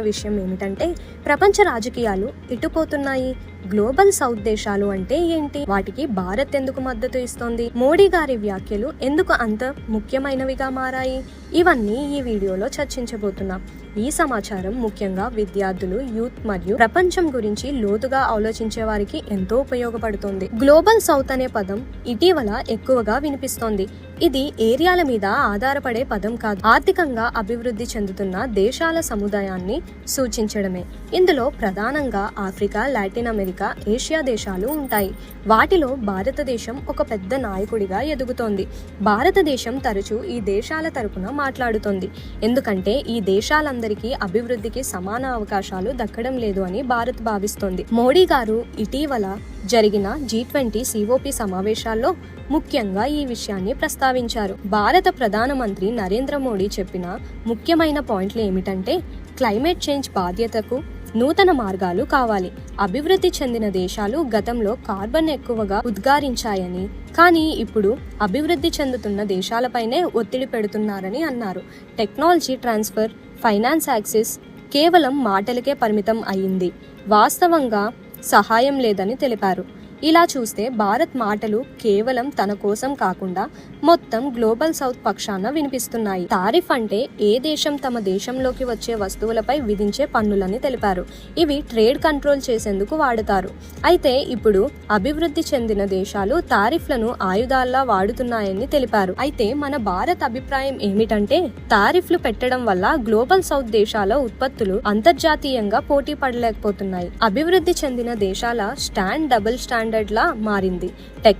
విషయం ఏమిటంటే ప్రపంచ రాజకీయాలు ఇటుపోతున్నాయి. గ్లోబల్ సౌత్ దేశాలు అంటే ఏంటి? వాటికి భారత్ ఎందుకు మద్దతు ఇస్తోంది? మోడీ గారి వ్యాఖ్యలు ఎందుకు అంత ముఖ్యమైనవిగా మారాయి? ఇవన్నీ ఈ వీడియోలో చర్చించబోతున్నాం. ఈ సమాచారం ముఖ్యంగా విద్యార్థులు యూత్ మరియు ప్రపంచం గురించి లోతుగా ఆలోచించే వారికి ఎంతో ఉపయోగపడుతుంది. గ్లోబల్ సౌత్ అనే పదం ఇటీవల ఎక్కువగా వినిపిస్తోంది. ఇది ఏరియాల మీద ఆధారపడే పదం కాదు. ఆర్థికంగా అభివృద్ధి చెందుతున్న దేశాల సముదాయాన్ని సూచించడమే. ఇందులో ప్రధానంగా ఆఫ్రికా లాటిన్ అమెరికా ఏషియా దేశాలు ఉంటాయి. వాటిలో భారతదేశం ఒక పెద్ద నాయకుడిగా ఎదుగుతోంది. భారతదేశం తరచూ ఈ దేశాల తరపున మాట్లాడుతోంది. ఎందుకంటే ఈ ప్రజలందరికీ అభివృద్ధికి సమాన అవకాశాలు దక్కడం లేదు అని భారత్ భావిస్తోంది. మోడీ గారు ఇటీవల జరిగిన జీ ట్వంటీ సిఓపి సమావేశాల్లో ముఖ్యంగా ఈ విషయాన్ని ప్రస్తావించారు. భారత ప్రధానమంత్రి నరేంద్ర మోడీ చెప్పిన ముఖ్యమైన పాయింట్లు ఏమిటంటే క్లైమేట్ చేంజ్ బాధ్యతకు నూతన మార్గాలు కావాలి. అభివృద్ధి చెందిన దేశాలు గతంలో కార్బన్ ఎక్కువగా ఉద్గారించాయని కానీ ఇప్పుడు అభివృద్ధి చెందుతున్న దేశాలపైనే ఒత్తిడి పెడుతున్నారని అన్నారు. టెక్నాలజీ ట్రాన్స్ఫర్ ఫైనాన్స్ యాక్సెస్ కేవలం మాటలకే పరిమితం అయింది వాస్తవంగా సహాయం లేదని తెలిపారు. ఇలా చూస్తే భారత్ మాటలు కేవలం తన కోసం కాకుండా మొత్తం గ్లోబల్ సౌత్ పక్షాన వినిపిస్తున్నాయి. తారిఫ్ అంటే ఏ దేశం తమ దేశంలోకి వచ్చే వస్తువులపై విధించే పన్నులని తెలిపారు. ఇవి ట్రేడ్ కంట్రోల్ చేసేందుకు వాడతారు. అయితే ఇప్పుడు అభివృద్ధి చెందిన దేశాలు తారిఫ్లను ఆయుధాల్లా వాడుతున్నాయని తెలిపారు. అయితే మన భారత్ అభిప్రాయం ఏమిటంటే తారిఫ్లు పెట్టడం వల్ల గ్లోబల్ సౌత్ దేశాల ఉత్పత్తులు అంతర్జాతీయంగా పోటీ పడలేకపోతున్నాయి. అభివృద్ధి చెందిన దేశాల స్టాండ్ డబుల్ స్టాండ్ స్టాండర్డ్లా మారింది.